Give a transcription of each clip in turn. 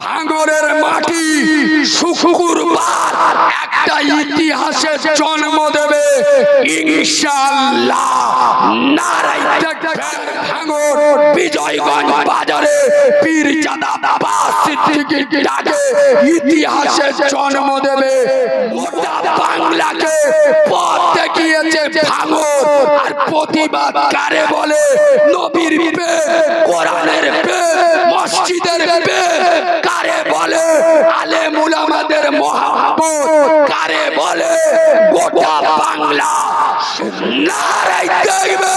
ভাঙরের মাটি শুকুরবার একটা ইতিহাসে জন্ম দেবে। ইনশাআল্লাহ নারাই ভাঙর বিজয়গঞ্জ বাজারে পীর চাঁদা বাবা সিদ্দিকীর ডাকে ইতিহাসে জন্ম দেবে। গোটা বাংলাকে পথ দেখিয়েছে ভাঙর। আর প্রতিবাদ কারে বলে নবীর পে কোরআনের পে মসজিদের পে কারে বলে আলে মুলামাদের মহাব্বত কারে বলে গোটা বাংলা নারাই দেখবে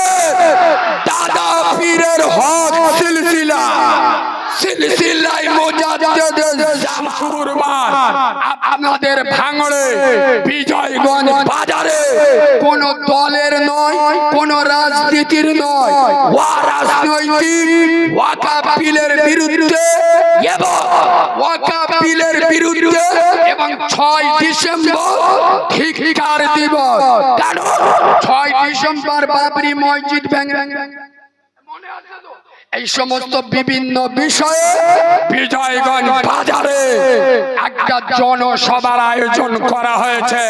দাদা পীরের হক সিলসিলা। সিলসিলাই মোজাদ্দেদ জামশুর আপনাদের ভাঙড়ে বিজয়গঞ্জ বাজারে কোন দলের নয় কোন রাজনীতির নয়। ওয়া রাজনৈতিক বিরুদ্ধে এবং ওয়াকাবিলের বিরুদ্ধে এবং ছয় ডিসেম্বর দিবস। ছয় ডিসেম্বর বাবরি মসজিদ ভেঙে মনে আছে তো? এই সমস্ত বিভিন্ন বিষয়ে জনসভার আয়োজন করা হয়েছে।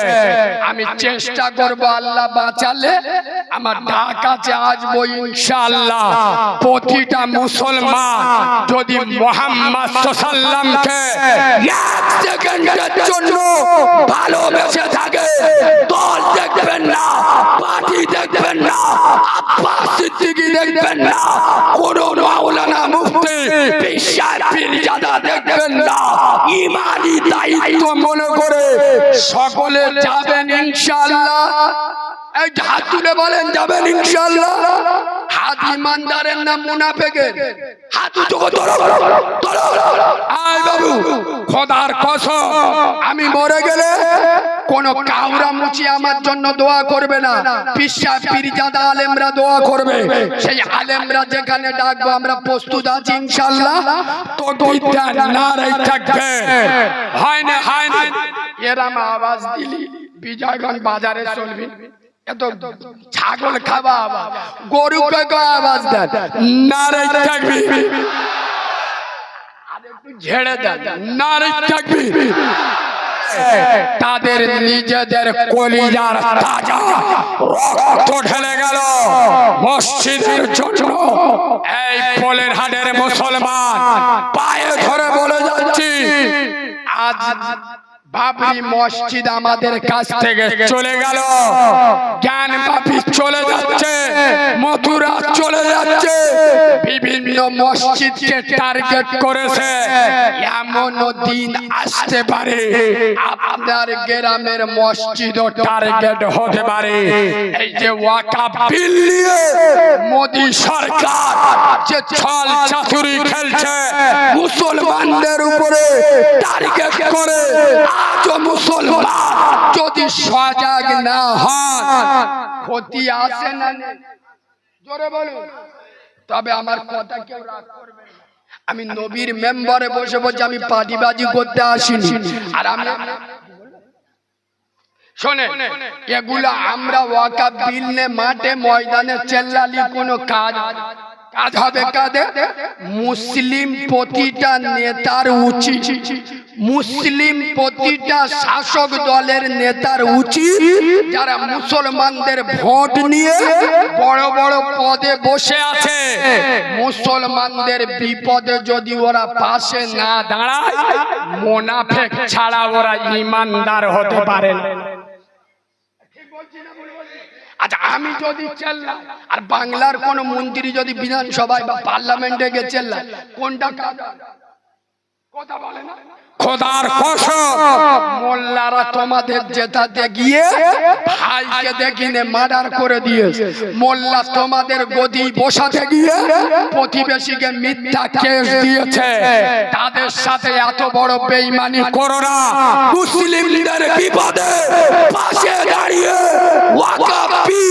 আমি চেষ্টা করব আল্লাহ বাঁচালে আমার আছে আসব ইনশাআল্লাহ। প্রতিটা মুসলমান যদি মোহাম্মদ সাল্লামকে এক সেকেন্ডের জন্য ভালোবেসে থাকে দল দেখবেন না পার্টি দেখবেন না আব্বাস সিদ্দিকী দেখবেন না কোন মাওলানা মুফতি বিশ্বাস পীরজাদা দেখবেন না ইমানি দায়িত্ব মনে করে সকলে যাবেন ইনশাল্লাহ এই হাত তুলে বলেন, যাবেন ইনশাল্লাহ হাত ইমানদারের না মুনাফেকের? হাত বাবু, খোদার কসম, আমি মরে গেলে কোন কাউরা মুচি আমার জন্য দোয়া করবে না। পিসা পীরজাদা আলেমরা দোয়া করবে। সেই আলেমরা যেখানে ডাকবো, আমরা প্রস্তুত আছি ইনশাআল্লাহ। তো বিদ্যা নারাই থাকবে। হয় না হয় না? এরাম আওয়াজ দিলি, বিজয়গঞ্জ বাজারে চলবি। এত ছাগল খাবা আবার। গরু আওয়াজ দেন? নারাই থাকবি। ঝেড়ে দেন। নারাই থাকবি। তাদের নিজেদের কলিজার তাজা রক্ত ঢেলে গেল। মসজিদের জন্য। এই পোলের হাটের মুসলমান পায়ে ধরে বলে যাচ্ছি আজ বাবরি মসজিদ আমাদের কাছ থেকে চলে গেল। জ্ঞান বাপি চলে যাচ্ছে। মথুরা চলে যাচ্ছে। বিভিন্ন মসজিদকে টার্গেট করেছে। এমন দিন আসতে পারে। আপনার গ্রামের মসজিদও টার্গেট হতে পারে। এই যে ওয়াকা বিল নিয়ে মোদি সরকার যে ছল চাতুরি খেলছে মুসলমানদের উপরে টার্গেট করে। আজ মুসলমান যদি সজাগ না হয় ক্ষতি আসে না জোরে বলুন। তবে আমার কথা কেউ রাগ করবে না। আমি নবীর মেম্বারে বসে বসে আমি পাটিবাজি করতে আসিনি। আর আমি শোনে এগুলো আমরা ওয়াকা বিলনে মাঠে ময়দানে চেল্লালি কোনো কাজ কাজ হবে কাদে মুসলিম প্রতিটা নেতার উচিত। মুসলিম প্রতিটা শাসক দলের নেতার উচিত। যারা মুসলমানদের ভোট নিয়ে বড় বড় পদে বসে আছে। মুসলমানদের বিপদে যদি ওরা পাশে না দাঁড়ায়, মোনাফেক ছাড়া ওরা ইমানদার হতে পারে না। আচ্ছা আমি যদি চেল্লাই আর বাংলার কোন মন্ত্রী যদি বিধানসভায় বা পার্লামেন্টে গিয়ে চেল্লায়, কোনটা? কথা বলে না? খোদার কসম। মোল্লারা তোমাদের জেতাতে গিয়ে ভাইকে দেখিনে মার্ডার করে দিয়েছে। মোল্লা তোমাদের গদি বসাতে গিয়ে প্রতিবেশীকে মিথ্যা কেস দিয়েছে। তাদের সাথে এত বড় বেইমানি করো না। মুসলিমদের বিপদে পাশে দাঁড়িয়ে ওয়াকাফি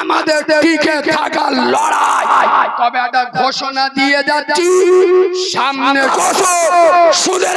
আমাদের টিকে থাকার লড়াই। তবে একটা ঘোষণা দিয়ে যাচ্ছি। সামনে সুদের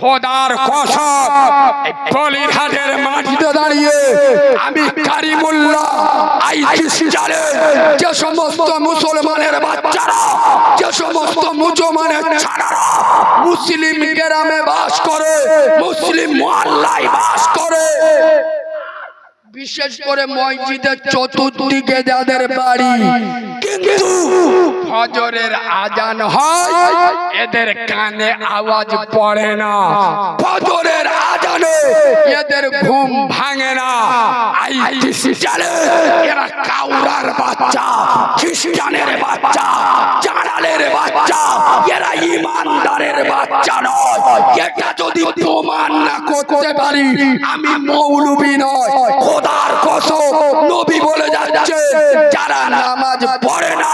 খোদার কসম, এই বলিরহাটের মাটিতে দাঁড়িয়ে আমি কারিমুল্লাহ আইসিস জানে যে সমস্ত মুসলমানের বাচ্চারা, যে সমস্ত মুসলমানের মুসলিম গ্রামে বাস করে, মুসলিম মহল্লায় বাস করে। বিশেষ করে মসজিদের চতুর্দিকে যাদের বাড়ি, কিন্তু ফজরের আজান হয়, এদের কানে আওয়াজ পড়ে না। ফজরের আজানে এদের ঘুম ভাঙে না। আইটিসি চলে এরা কাউরার বাচ্চা, খ্রিস্টানের বাচ্চা, জানালের বাচ্চা, এরা ইমানদারের বাচ্চা নয়। এটা যদি প্রমাণ না করতে পারি, আমি মৌলবি নয়। খোদার কসম, নবী বলে যাচ্ছে, যারা নামাজ পড়ে না,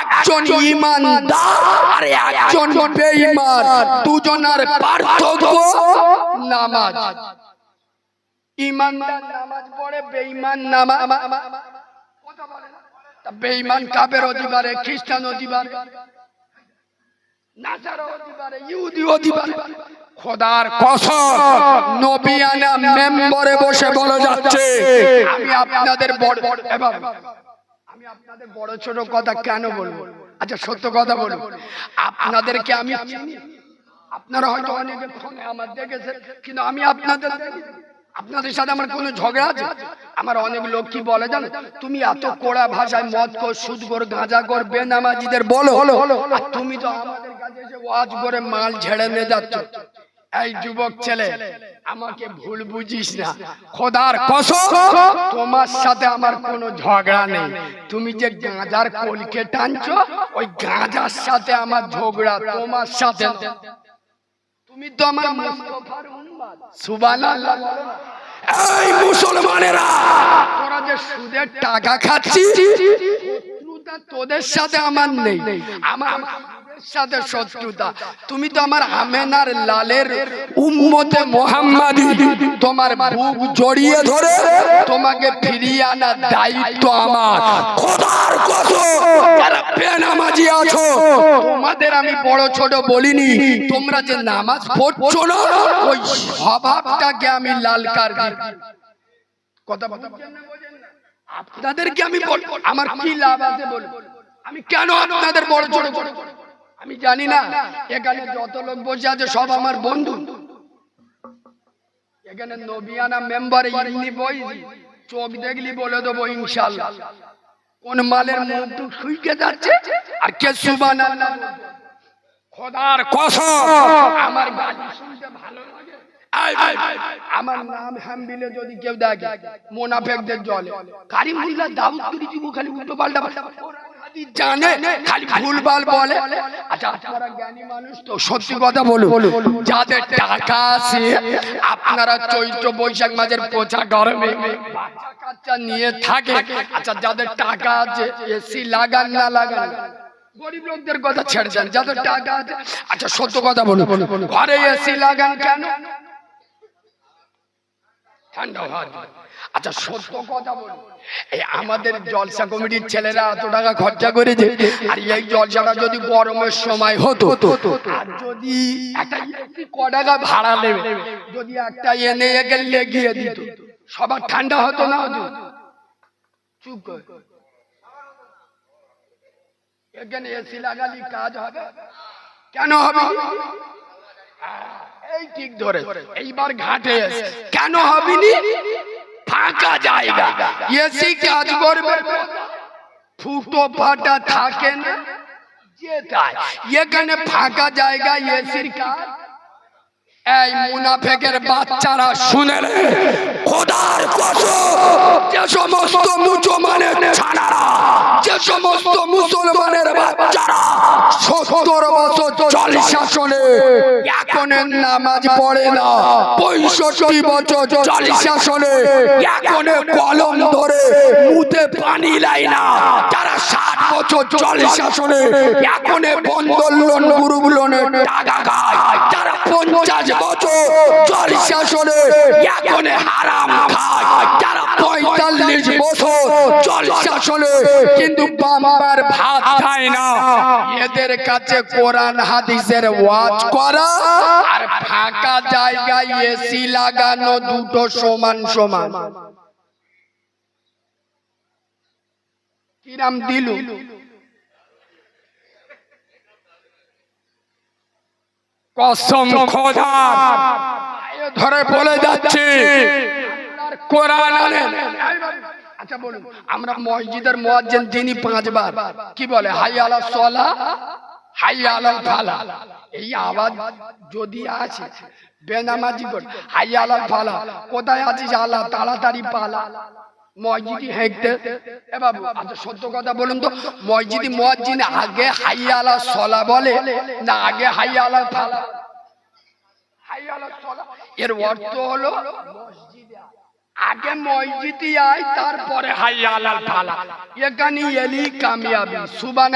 একজন ইমানদার আর একজন বেঈমান। দুজনের পার্থক্য নামাজ। ইমানদার নামাজ পড়ে বেঈমান নামাজ কথা বলে বেঈমান পারে খ্রিস্টান পারে খোদার কসম নবিয়ানা মেম্বরে বসে বলে যাচ্ছে আমি আপনাদের বড় এবার আমি আপনাদের বড় ছোট কথা কেন বলব? আচ্ছা সত্য কথা বলব। আপনাদেরকে আমি আপনারা হয়তো অনেকে আমার দেখেছেন, কিন্তু আমি আপনাদের আপনাদের সাথে আমার কোনো ঝগড়া আছে? আমার অনেক লোক কি বলে জানো? তুমি এত কোড়া ভাষায় মদ কর, সুদ কর, গাঁজা কর, বেনামাজিদের বলো। হলো হলো তুমি তো আমাদের কাছে এসে ওয়াজ করে মাল ঝেড়ে নিয়ে যাচ্ছ। এই যুবক ছেলে। আমাকে ভুল বুঝিস না। খোদার কসম তোমার সাথে আমার কোনো ঝগড়া নেই। তুমি যে গাঁজার কলকে টানছো ওই গাঁজার সাথে আমার ঝগড়া তোমার সাথে তুমি তো আমার সুবহানাল্লাহ এই মুসলমানেরা! তোরা যে সুদের টাকা খাচ্ছিস তোদের সাথে আমার নেই। আমার সাথে শত্রুতা। তুমি তো আমার আমেনার লালের উম্মতে মোহাম্মদী। তোমার বুক জড়িয়ে ধরে তোমাকে ফিরিয়ে আনার দায়িত্ব আমার। খোদার বেনামাজি আছো তোমাদের আমি বড় ছোট বলিনি তোমরা যে নামাজ পড়ছো না ওই স্বভাবটাকে আমি লাল কার কথা আপনাদেরকে আমি আমার কি লাভ আছে বল আমি কেন আপনাদের বড় ছোট আমি জানি না। এখানে যত লোক বসে আছে সব আমার বন্ধু। এখানে নবিয়ানা মেম্বার বই চোখ দেখলি বলে দেবো ইনশাল্লাহ। কোন মালের মুখ শুইকে যাচ্ছে? আর কে সুবান খোদার কসম আমার গালি শুনতে ভালো লাগে। আমার নাম হামবিলে যদি কেউ দেখে মোনাফেকদের জলে। কারিমুল্লাহ দাউদ খালি উল্টো পাল্টা পাল্টা জানে খালি ভুলভাল বলে। আচ্ছা আপনারা জ্ঞানী মানুষ তো সত্যি কথা বলুন। যাদের টাকা আছে আপনারা চৈত্র বৈশাখ মাসের পোচা গরমে বাচ্চা নিয়ে থাকে। আচ্ছা যাদের টাকা আছে এসি লাগান না লাগান। গরিব লোকদের কথা ছেড়ে যাদের টাকা আছে। আচ্ছা সত্য কথা বলুন। ঘরে এসি লাগান কেন? ঠান্ডা হওয়ার আচ্ছা সত্য কথা বলুন এই আমাদের জলসা কমিটির ছেলেরা এত টাকা খরচা করেছে। আর এই জলসাটা যদি গরমের সময় হতো আর যদি একটা ক টাকা ভাড়া নেবে যদি একটা এনে একে লেগিয়ে দিত সবার ঠান্ডা হতো না হতো? চুপ কর। এখানে এসি লাগালি কাজ হবে। কেন হবে? এই ঠিক ধরে এইবার ঘাটে কেন হবিনি? ফাঁকা জায়গা। এসি কাজ করবে? ফুটো ফাটা থাকে না? যেটাই। এখানে ফাঁকা জায়গা এসির কাজ। এই মুনাফেকের বাচ্চারা শুনে খোদার যে সমস্ত মুসলমানের ছানারা, যে সমস্ত মুসলমানের বাচ্চারা সত্তর বছর জল শাসনে এখনের নামাজ পড়ে না, পঁয়ষট্টি বছর জলসা শোনে এখনে কলম ধরে মুতে পানি লাই না। তারা ষাট বছর জলসা শোনে এখনে বন্ধন লোন গ্রুপ টাকা খায়। তারা পঞ্চাশ বছর জলসা শোনে এখনে হারাম খায়। তারা পঁয়তাল্লিশ বছর জলসা শোনে কিন্তু বাম্বার ভাত খায় না। এদের কাছে কোরআন হাদিসের ওয়াজ করা আর ফাঁকা জায়গায় এসি লাগানো দুটো সমান সমান। কিরাম দিলু? কসম খোদা। ধরে বলে যাচ্ছে। কোরআন আচ্ছা বলুন। আমরা মসজিদের মুয়াজ্জিন তিনি পাঁচবার। কি বলে? হাই আলা সলা হাই আলা ফালা। এই আওয়াজ যদি আছে বেনামাজি করে হাই আলা ফালা কোথায় আছিস আল্লাহ? তাড়াতাড়ি পালা। সত্য কথা বলুন তো আগে হাই আলা সলা বলে, না আগে হাই আলা ফালা? হাই সলা। এর অর্থ হলো, আগে তারপরে হাই আলাল ফালা। এখানে এলি কামিয়াবি সুবান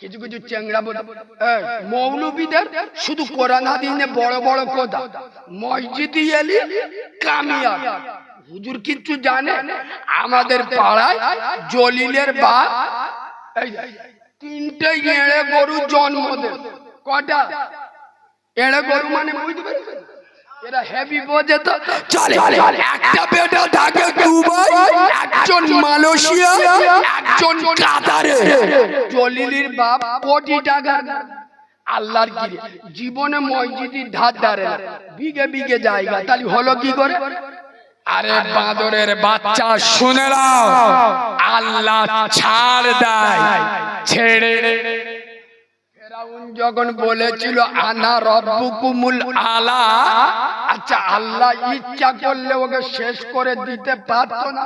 কিছু কিছু চেংড়া বলে মৌলবীদের শুধু কোরআন হাদিনে বড় বড় কথা। মসজিদে এলি কামিয়াবি। হুজুর কিচ্ছু জানে? আমাদের পাড়ায় জলিলের বাপ এই যে, তিনটে এড়ে গরু জন্ম কটা এড়ে গরু মানে বুঝতে এরা হেভি বোঝে তো। চলে একটা বেটা থাকে দুবাই একজন মালয়েশিয়া একজন কাতারে। জলিলির বাপ কোটি টাকা আল্লাহর কি জীবনে মসজিদের ধার ধারে বিঘে বিঘে জায়গা। তাহলে হলো কি করে? আরে বাঁদরের বাচ্চা শুনে আল্লাহ ছাড় দেয়। ছেড়ে যখন বলেছিল, আনা রব্বুকুমুল আলা। আচ্ছা আল্লাহ ইচ্ছা করলে ওকে শেষ করে দিতে পারতো না?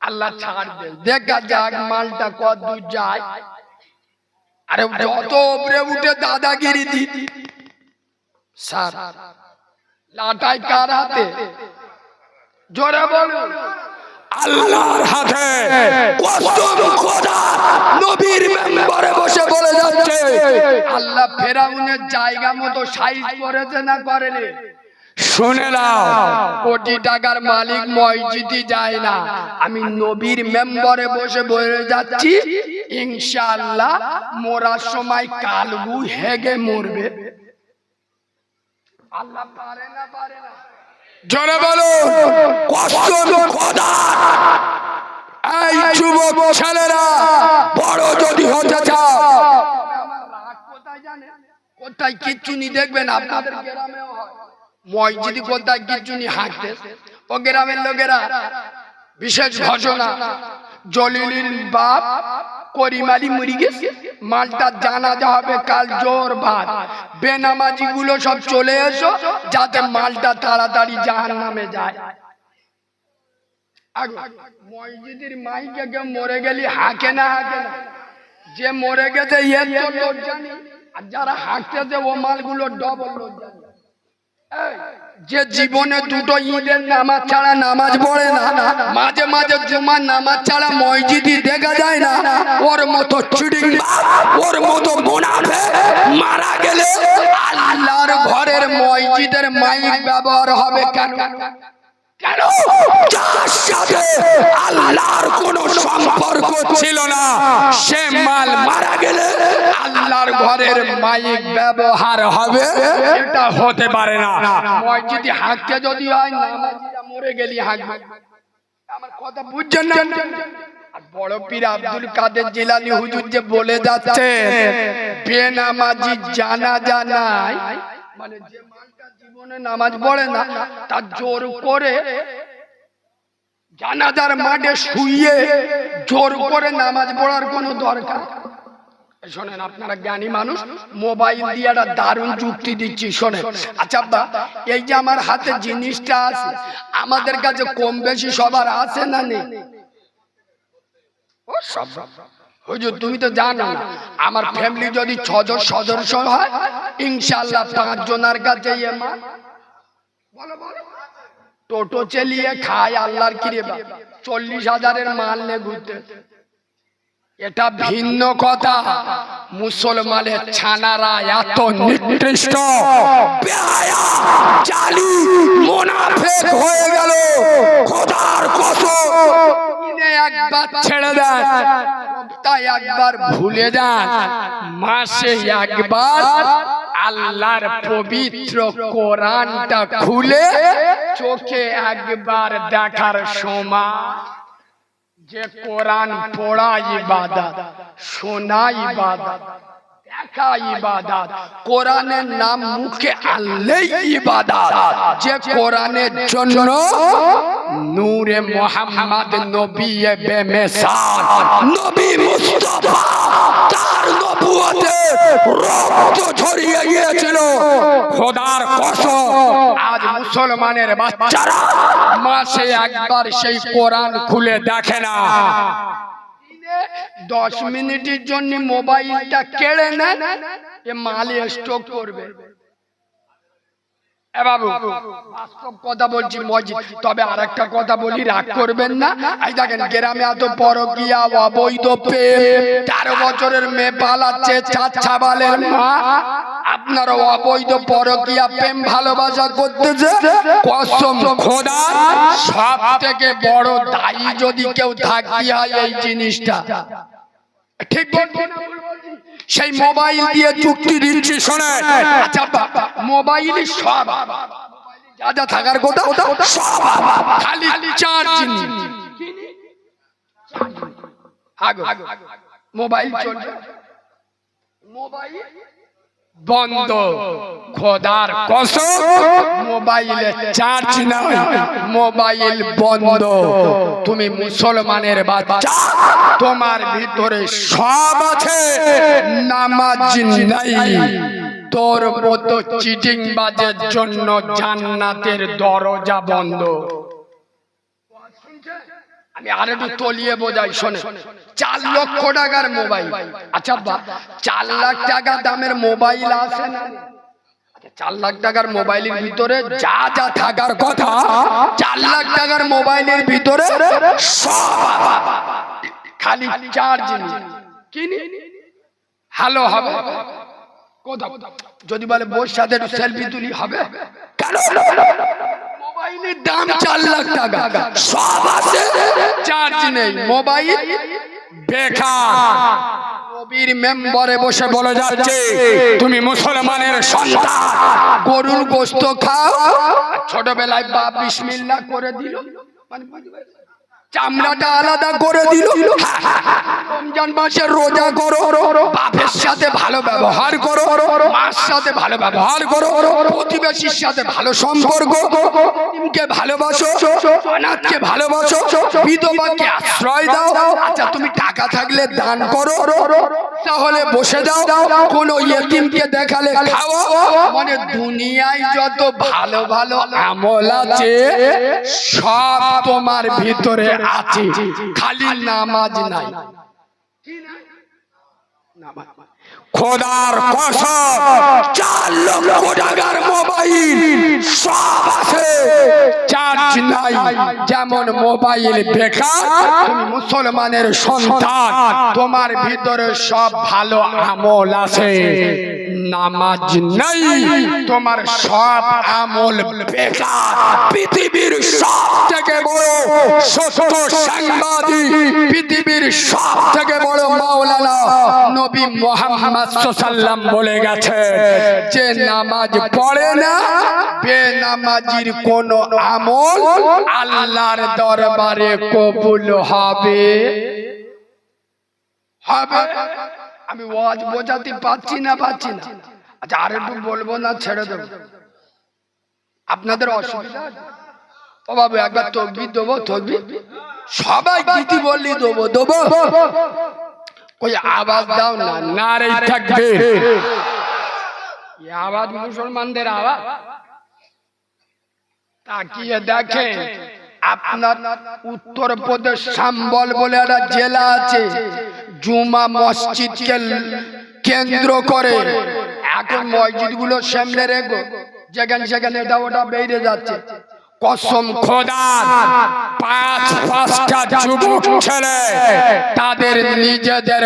আল্লাহ ছাড় দে দেখা যাক মালটা কত যায়। আরে যত উপরে উঠে দাদাগিরি দি। স্যার, লাটাই কার হাতে? জোরে বলুন। আল্লাহর হাতে কসম খোদা নবীর মেম্বারে বসে বলে যাচ্ছে। আল্লাহ ফেরাউনের জায়গা মতো সাইজ করেছে না করেনি? শুনে নাও। কোটি টাকার মালিক মসজিদে যায় না। আমি নবীর মেম্বারে বসে বলে যাচ্ছি ইনশাআল্লাহ মরার সময় কালবু হেগে মরবে। আল্লাহ পারে না পারে না। জোরে বলো। এই যুবক ছেলেরা, বড় যদি হতে চাও। কোথায় কিচ্ছুনি দেখবেন আপনাদের মসজিদি কোথায় কিচ্ছু নি হাঁটতে? ও গ্রামের লোকেরা বিশেষ ঘটনা জলিলির বাপ, করিমালি মরি গেছে মালটা জানাজা হবে কাল জোর ভাত। বেনামাজি গুলো সব চলে এসো, যাতে মালটা তাড়াতাড়ি জাহান নামে যায় মসজিদের মাইকে কেউ মরে গেলি হাঁকে না হাঁকে না। যে মরে গেছে তো লজ্জা আর যারা হাঁকতেছে, ও মালগুলো ডবল লজ্জা নেই। যে জীবনে দুটো ঈদের নামাজ ছাড়া নামাজ পড়ে না, মাঝে মাঝে জুমার নামাজ ছাড়া মসজিদই দেখা যায় না। ওর মতো চিডিং ওর মতো মুনাফে মারা গেলে আল্লাহর ঘরের মসজিদের মাইক ব্যবহার হবে কেন? কেন? যার সাথে আল্লাহর কোন সম্পর্ক ছিল না সে মাল মারা গেলে আল্লাহর ঘরের মাইক ব্যবহার হবে? এটা হতে পারে না। মসজিদে হাঁকতে যদি হয় নামাজিরা মরে গেলি হাঁকবে আমার কথা বুঝছেন না? আর বড় পীর আব্দুল কাদের জিলানি হুজুর যে বলে যাচ্ছে বেনামাজি জানা জানাই মানে যে জীবনে নামাজ পড়ে না, তার জোর করে জানাজার মাঠে শুইয়ে জোর করে নামাজ পড়ার কোনো দরকার শোনেন, আপনারা জ্ঞানী মানুষ, মোবাইল দিয়ে একটা দারুণ যুক্তি দিচ্ছি, শোনেন। আচ্ছা আব্বা, এই যে আমার হাতে জিনিসটা আছে, আমাদের কাছে কম বেশি সবার আছে না নেই? ও সব। হুজুর তুমি তো জানো না আমার ফ্যামিলি যদি ছজন সদস্য হয় ইনশাল্লাহ পাঁচ জনের কাছে ইয়ে। টোটো চালিয়ে খায় আল্লাহর কিরে চল্লিশ হাজারের মাল নে ঘুরতে। এটা ভিন্ন কথা। মুসলমানের ছানারা এত নিকৃষ্ট। জালি মুনাফিক হয়ে গেল। খোদার কসম। একবার ছেড়ে দেন। সপ্তাহে একবার ভুলে যান। মাসে একবার আল্লাহর পবিত্র কোরআনটা খুলে চোখে একবার দেখার সময়। যে কোরআন পড়া ইবাদত শোনা ইবাদত দেখা ইবাদত, কোরআনের নাম মুখে আনলেই ইবাদত। যে কোরআনের জন্য নূরে মোহাম্মদ নবী বেমেসান নবী মুস্তাফা তার নবুয়তে রক্ত ঝরিয়ে গিয়েছিল। খোদার কসম আজ মুসলমানের বাচ্চারা মাসে একবার সেই কোরআন খুলে দেখে না। দশ মিনিটের জন্য মোবাইলটা কেড়ে নেন এ মালে স্টক করবে। কথা তবে আরেকটা কথা বলি, রাগ করবেন না। দেখেন, গ্রামে এত পরকিয়া, অবৈধ প্রেম, তেরো বছরের মেয়ে পালাচ্ছে চার ছাবালের মা। আপনারা অবৈধ পরকিয়া প্রেম ভালোবাসা করতেছে? কসম খোদা সব থেকে বড় দায়ী যদি কেউ থাকি হয় এই জিনিসটা। ঠিক বলছি না ভুল বলছি? সেই মোবাইল দিয়ে চুক্তি দিচ্ছি শোনে আচ্ছা মোবাইল সব। যা যা থাকার কথা, সব। খালি চার্জ মোবাইল মোবাইল বন্ধ। খোদার কসম, মোবাইলে চার্জ নাই, মোবাইল বন্ধ। তুমি মুসলমানের বাচ্চা, তোমার ভিতরে সব আছে, নামাজ নাই। তোর মতো চিটিং বাজের জন্য জান্নাতের দরজা বন্ধ। আমি আর একটু তলিয়ে বোঝাই শোনে চার লক্ষ টাকার মোবাইল। আচ্ছা বা- চার লাখ টাকা দামের মোবাইল আছে না? আচ্ছা, চার লাখ টাকার মোবাইলের ভিতরে যা যা থাকার কথা চার লাখ টাকার মোবাইলের ভিতরে খালি চার্জ কিনি হ্যালো হবে? যদি বলে বোর সাথে সেলফি তুলি হবে? কেন? মোবাইলের দাম চার লাখ টাকা। সব আছে, চার্জ নেই, মোবাইল বেকার। নবীর মেম্বারে বসে বলে যাচ্ছে, তুমি মুসলমানের সন্তান, গরুর গোস্ত খাও। ছোটবেলায় বাপ বিসমিল্লাহ করে দিল। মানে? চামড়াটা আলাদা করে দিল। রমজান মাসে রোজা করো। বাপের সাথে ভালো ব্যবহার করো। মার সাথে ভালো ব্যবহার করো। প্রতিবেশীর সাথে ভালো সম্পর্ক কে ভালোবাসো। অনাথকে ভালোবাসো। বিধবাকে আশ্রয় দাও। আচ্ছা তুমি টাকা থাকলে দান করো। তাহলে বসে যাও। কোন ইয়েতিমকে দেখালে খাও মানে দুনিয়ায় যত ভালো ভালো আমল আছে সব তোমার ভিতরে আছে খালি নামাজ নাই। খোদার কসম চার লক্ষ টাকার মোবাইল সব আছে চার্জ নাই। যেমন মোবাইল বেকার তুমি মুসলমানের সন্তান তোমার ভিতরে সব ভালো আমল আছে। নামাজ নাই। তোমার সব আমল পৃথিবীর সব থেকে বড় সাংবাদিক, পৃথিবীর সব থেকে বড় মাওলানা নবী মোহাম্মদ সাল্লাম বলে গেছে, যে নামাজ পড়ে না, বেনামাজির কোন আমল আল্লাহর দরবারে কবুল হবে। হবে। আমি ওয়াজ বোঝাতে পাচ্ছি না পাচ্ছি না। আচ্ছা আর একটু বলব না, ছেড়ে দেবো। আপনাদের অসুবিধা? বাবু, একবার তকবি দেবো তকবি সবাই দিদি বললি দেবো দেবো। ওই আওয়াজ দাও না নারে থাকবে। এই আওয়াজ মুসলমানদের আওয়াজ। তাকিয়ে দেখেন। আপনার উত্তরপ্রদেশ সাম্বল বলে একটা জেলা আছে। জুমা মসজিদকে কেন্দ্র করে। এখন মসজিদগুলো সামনে রেখো। যেখানে সেখানে এটা ওটা বেড়ে যাচ্ছে। কসম খোদা পাঁচ পাঁচটা ছেলে তাদের নিজেদের